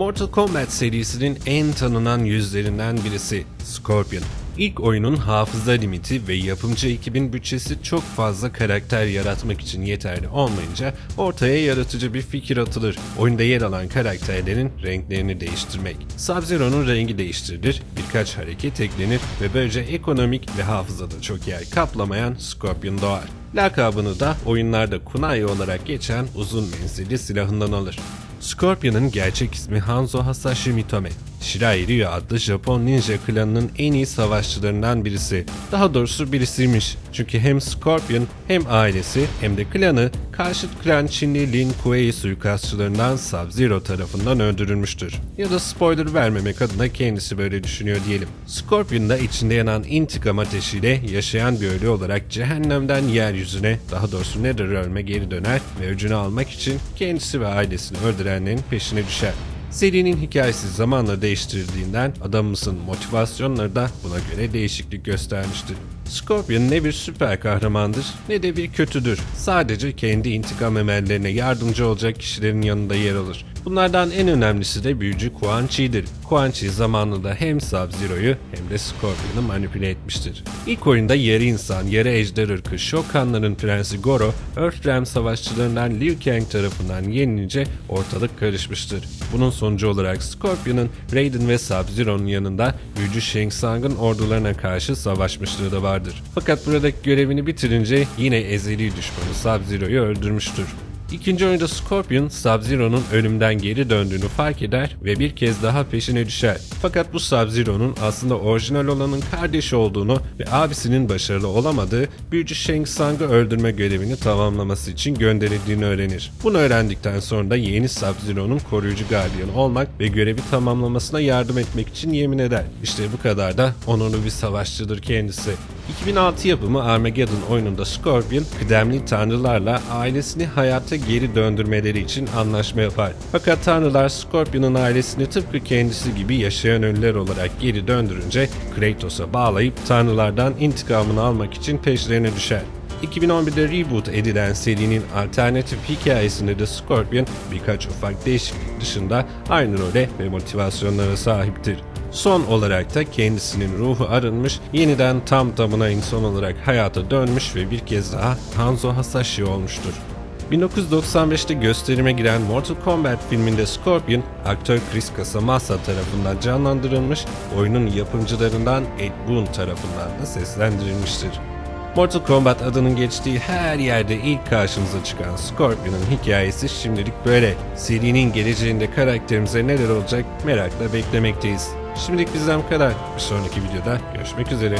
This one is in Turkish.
Mortal Kombat serisinin en tanınan yüzlerinden birisi Scorpion. İlk oyunun hafıza limiti ve yapımcı ekibin bütçesi çok fazla karakter yaratmak için yeterli olmayınca ortaya yaratıcı bir fikir atılır. Oyunda yer alan karakterlerin renklerini değiştirmek. Sub-Zero'nun rengi değiştirilir, birkaç hareket eklenir ve böylece ekonomik ve hafızada çok yer kaplamayan Scorpion doğar. Lakabını da oyunlarda kunai olarak geçen uzun menzilli silahından alır. Scorpion'ın gerçek ismi Hanzo Hasashi Mitome. Shirai Ryu adlı Japon ninja klanının en iyi savaşçılarından birisi. Daha doğrusu birisiymiş. Çünkü hem Scorpion hem ailesi hem de klanı karşıt klan Çinli Lin Kuei suikastçılarından Sub-Zero tarafından öldürülmüştür. Ya da spoiler vermemek adına kendisi böyle düşünüyor diyelim. Scorpion da içinde yanan intikam ateşiyle yaşayan bir ölü olarak cehennemden yeryüzüne, daha doğrusu Netherrealm'e geri döner ve öcünü almak için kendisi ve ailesini öldürenlerin peşine düşer. Serinin hikayesi zamanla değiştirildiğinden adamımızın motivasyonları da buna göre değişiklik göstermiştir. Scorpion ne bir süper kahramandır ne de bir kötüdür. Sadece kendi intikam emellerine yardımcı olacak kişilerin yanında yer alır. Bunlardan en önemlisi de büyücü Quan Chi'dir. Quan Chi zamanında hem Sub-Zero'yu hem de Scorpion'u manipüle etmiştir. İlk oyunda yarı insan, yarı ejder ırkı Shokanların prensi Goro, Earthrealm savaşçılarından Liu Kang tarafından yenilince ortalık karışmıştır. Bunun sonucu olarak Scorpion'un Raiden ve Sub-Zero'nun yanında büyücü Shang Tsung'ın ordularına karşı savaşmışlığı da vardır. Fakat buradaki görevini bitirince yine ezeli düşmanı Sub-Zero'yu öldürmüştür. İkinci oyunda Scorpion, Sub-Zero'nun ölümden geri döndüğünü fark eder ve bir kez daha peşine düşer. Fakat bu Sub-Zero'nun aslında orijinal olanın kardeşi olduğunu ve abisinin başarılı olamadığı büyücü Shang Tsung'ı öldürme görevini tamamlaması için gönderildiğini öğrenir. Bunu öğrendikten sonra da yeni Sub-Zero'nun koruyucu gardiyanı olmak ve görevi tamamlamasına yardım etmek için yemin eder. İşte bu kadar da onurlu bir savaşçıdır kendisi. 2006 yapımı Armageddon oyununda Scorpion, kıdemli tanrılarla ailesini hayata geri döndürmeleri için anlaşma yapar. Fakat tanrılar Scorpion'un ailesini tıpkı kendisi gibi yaşayan ölüler olarak geri döndürünce Kratos'a bağlayıp tanrılardan intikamını almak için peşlerine düşer. 2011'de reboot edilen serinin alternatif hikayesinde de Scorpion birkaç ufak değişiklik dışında aynı role ve motivasyonlara sahiptir. Son olarak da kendisinin ruhu arınmış, yeniden tam tamına insan olarak hayata dönmüş ve bir kez daha Hanzo Hasashi olmuştur. 1995'te gösterime giren Mortal Kombat filminde Scorpion, aktör Chris Casamassa tarafından canlandırılmış, oyunun yapımcılarından Ed Boon tarafından da seslendirilmiştir. Mortal Kombat adının geçtiği her yerde ilk karşımıza çıkan Scorpion'un hikayesi şimdilik böyle. Serinin geleceğinde karakterimize neler olacak merakla beklemekteyiz. Şimdilik bizden bu kadar. Bir sonraki videoda görüşmek üzere.